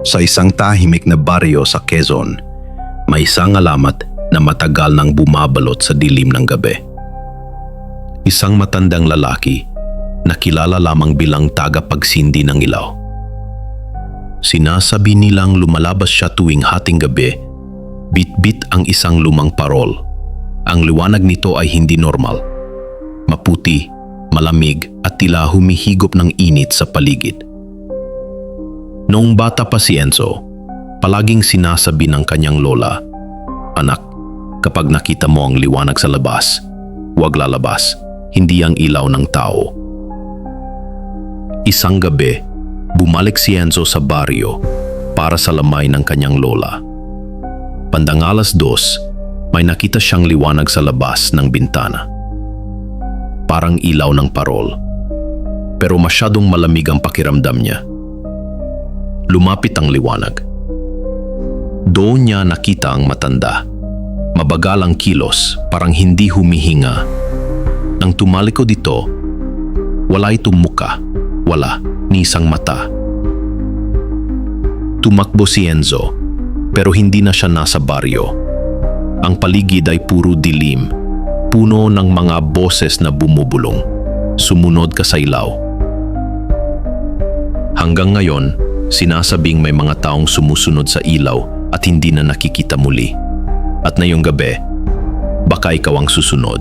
Sa isang tahimik na baryo sa Quezon, may isang alamat na matagal nang bumabalot sa dilim ng gabi. Isang matandang lalaki na kilala lamang bilang tagapagsindi ng ilaw. Sinasabi nilang lumalabas siya tuwing hating gabi, bit-bit ang isang lumang parol. Ang liwanag nito ay hindi normal. Maputi, malamig at tila humihigop ng init sa paligid. Noong bata pa si Enzo, palaging sinasabi ng kanyang lola, Anak, kapag nakita mo ang liwanag sa labas, huwag lalabas, hindi ang ilaw ng tao. Isang gabi, bumalik si Enzo sa baryo para sa lamay ng kanyang lola. Pandang alas dos, may nakita siyang liwanag sa labas ng bintana. Parang ilaw ng parol. Pero masyadong malamig ang pakiramdam niya. Lumapit ang liwanag. Doon niya nakita ang matanda. Mabagal ang kilos, parang hindi humihinga. Nang tumalikod dito, wala itong muka, wala ni isang mata. Tumakbo si Enzo, pero hindi na siya nasa baryo. Ang paligid ay puro dilim, puno ng mga boses na bumubulong. Sumunod ka sa ilaw. Hanggang ngayon, sinasabing may mga taong sumusunod sa ilaw at hindi na nakikita muli. At ngayong gabi, baka ikaw ang susunod.